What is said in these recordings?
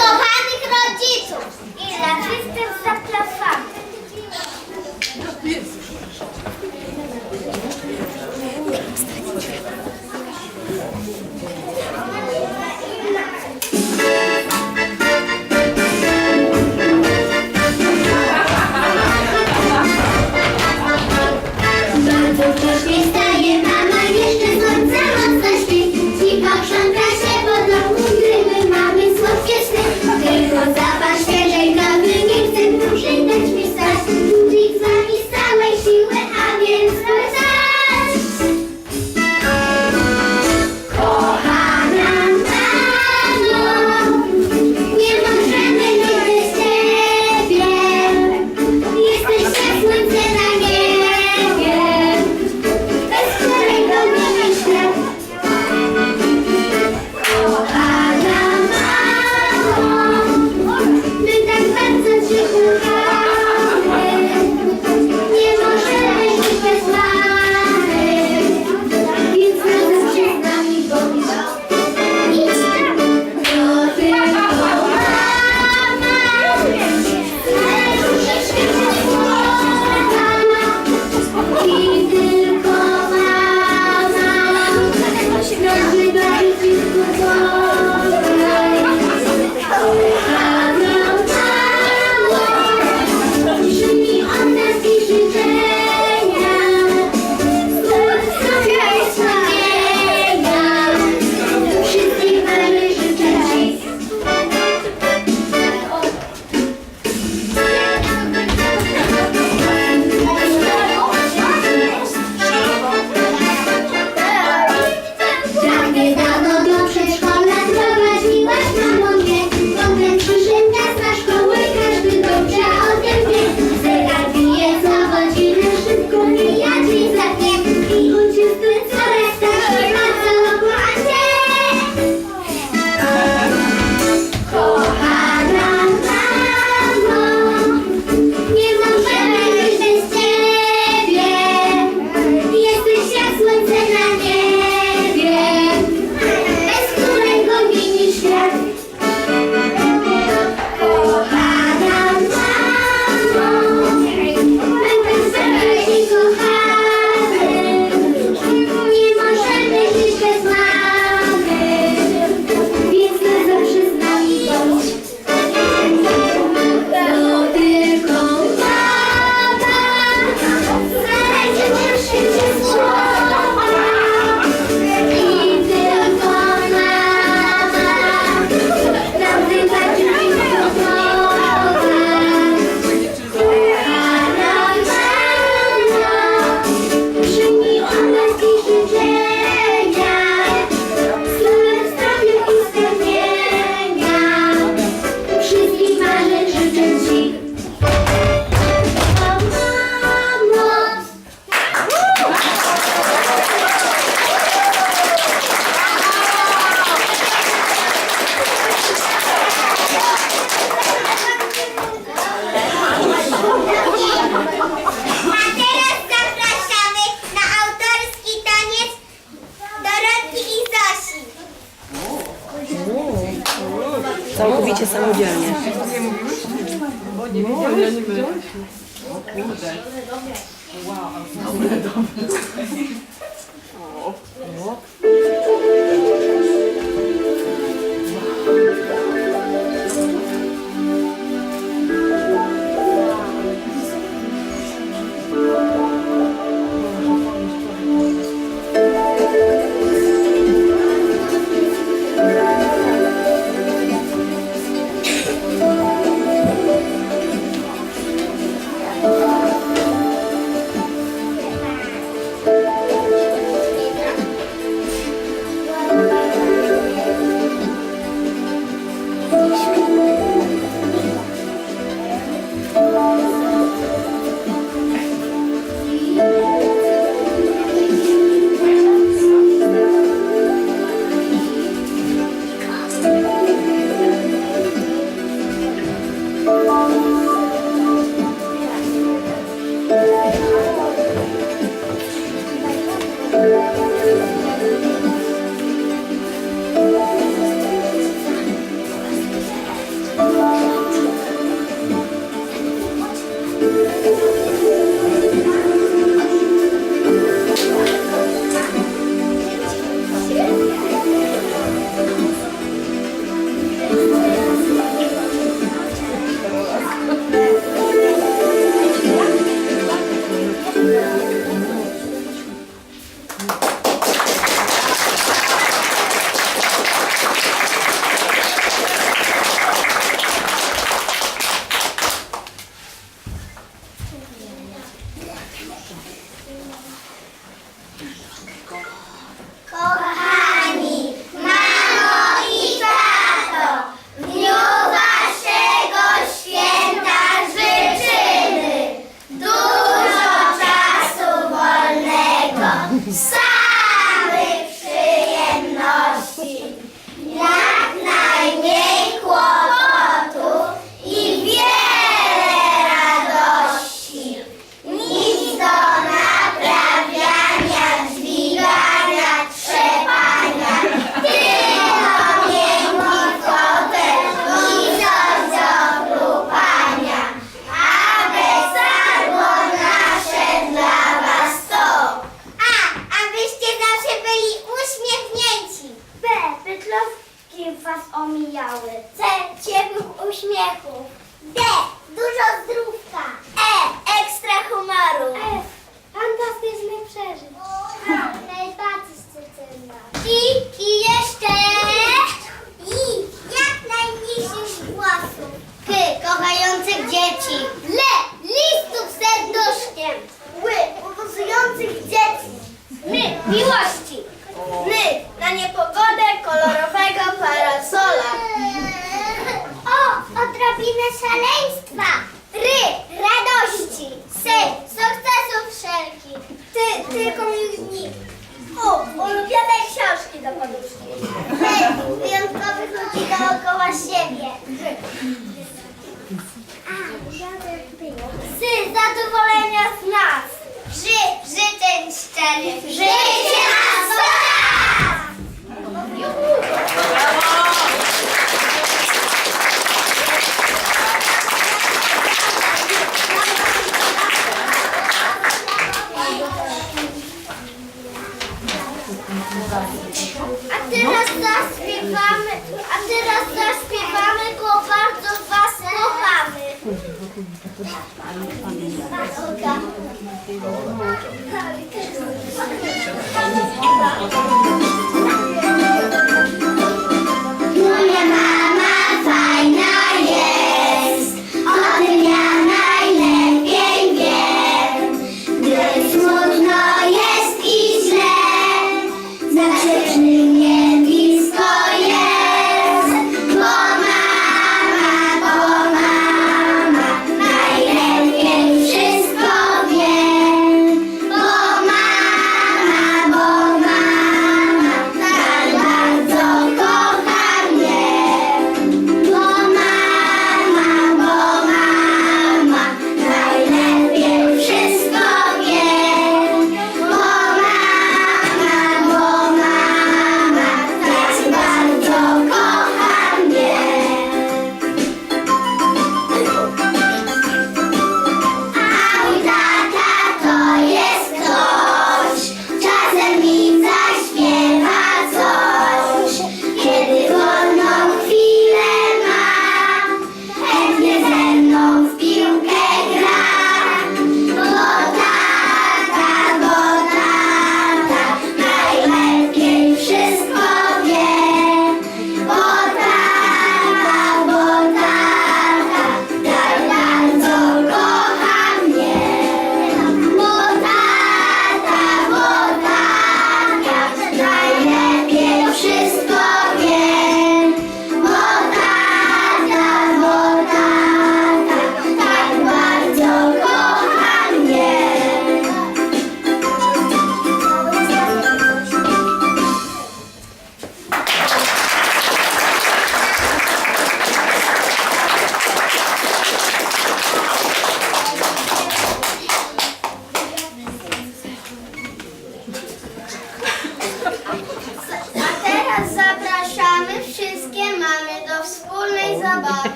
Wychowanych rodziców i dla zaplasami. się samodzielnie. Nie wiedziałeś, że widziałeś? O kurde. Wow, dobre, dobre. Ty, tylko miłych U, ulubionej książki do poduszki. Wy, wyjątkowych dookoła siebie. Sy, zadowolenia z nas. Ży, życzeń szczerych. Życie nas! A teraz zaśpiewamy, a teraz zaśpiewamy, go bardzo was kochamy. Olga. Moja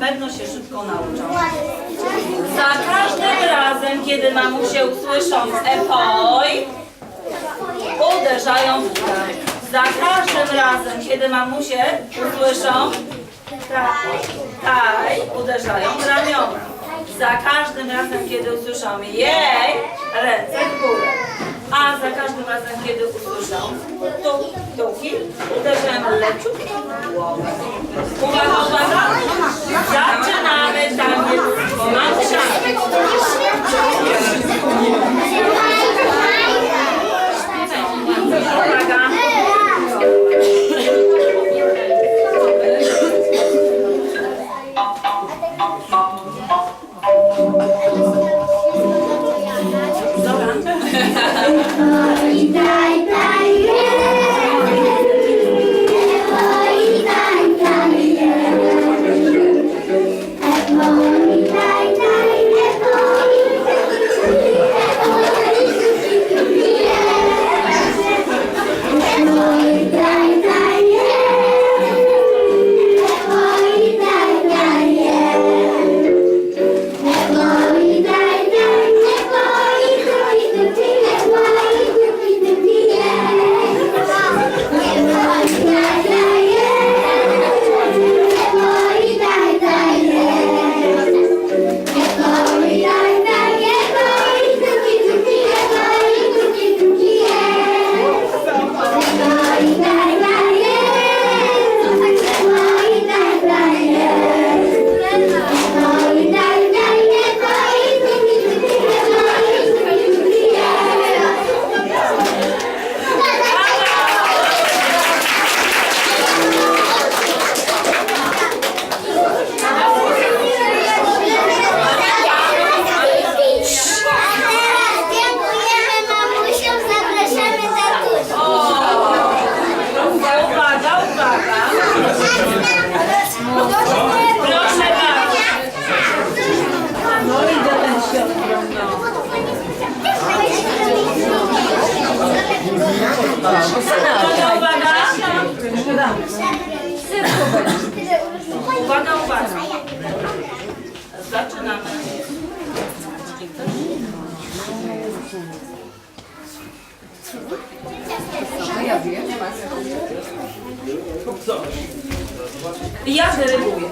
pewno się szybko nauczą. Za każdym razem, kiedy mamusie usłyszą epoj, uderzają w tak. Za każdym razem, kiedy mamusie usłyszą taj, uderzają w ramiona. Za każdym razem, kiedy usłyszą jej, ręce w górę. A za każdym razem, kiedy usłyszą tu, tuki, uderzają leciutko w głowę. Uwaga, uwaga! Ja dyryguję.